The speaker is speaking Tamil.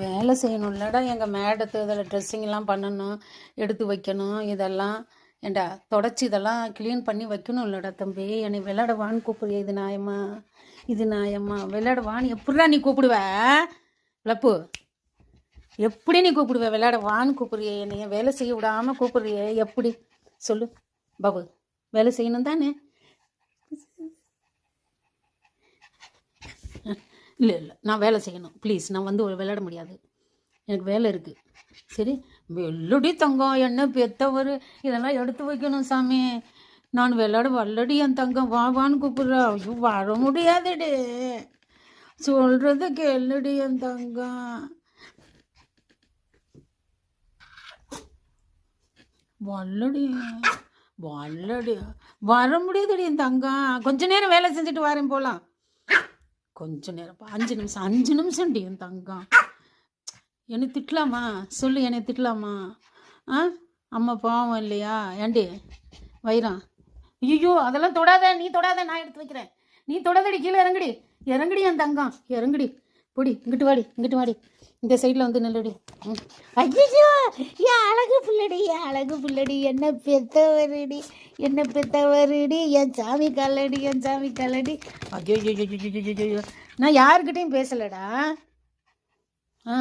வேலை செய்யணும்லடா எங்கள் மேடத்து இதில் ட்ரெஸ்ஸிங்லாம் பண்ணணும் எடுத்து வைக்கணும் இதெல்லாம். ஏண்டா தொடச்சி இதெல்லாம் க்ளீன் பண்ணி வைக்கணும் இல்லடா தம்பி. என்னை விளையாட வான்னு கூப்பிடுறிய? இது நாயம்மா இது நாயம்மா விளையாட வான்னு எப்படிடா நீ கூப்பிடுவ? லப்பு எப்படி நீ கூப்பிடுவ? விளையாட வான்னு கூப்பிடுறிய. என்னைய வேலை செய்ய விடாமல் கூப்பிடுறிய. எப்படி? சொல்லு. பாபு வேலை செய்யணும் தானே? இல்லை இல்லை. நான் வேலை செய்யணும். ப்ளீஸ் நான் வந்து விளையாட முடியாது. எனக்கு வேலை இருக்குது சரி? வெள்ளடி தங்கம் என்ன பெத்தவர். இதெல்லாம் எடுத்து வைக்கணும் சாமி. நான் விளையாட வல்லடி என் தங்கம். வா வான்னு கூப்பிட்றா. ஐயோ வர முடியாதுடி. சொல்கிறது கேளுடி என் தங்கம். வல்லடி வல்லடி. வர முடியாதுடி என் தங்கம். கொஞ்ச நேரம் வேலை செஞ்சுட்டு வரேன் போகலாம் கொஞ்ச நேரம் அஞ்சு நிமிஷம் அஞ்சு நிமிஷம் டி என் தங்கம். என்னை திட்டலாமா? சொல்லு என்னை திட்டலாமா? ஆ? அம்மா பாவம் இல்லையா? ஏண்டி வைரம். ஐயோ அதெல்லாம் தொடாத நீ தொடாத நான் எடுத்து வைக்கிறேன். நீ தொடாதடி கீழே இறங்குடி. இறங்குடி என் தங்கம். இறங்குடி. பொடி இங்கிட்டு வாடி இங்கிட்டு வாடி. இந்த சைடில் வந்து நில்லுடி. ம். ஐயோ ஏன் அழகு பிள்ளடி ஏன் அழகு பிள்ளடி என்ன பெத்தவரடி. என்ன பெத்தவருடி என் சாமி கல்லடி என் சாமி கல்லடி ஐயோ ஐயோ. நான் யாருக்கிட்டையும் பேசலடா ஆ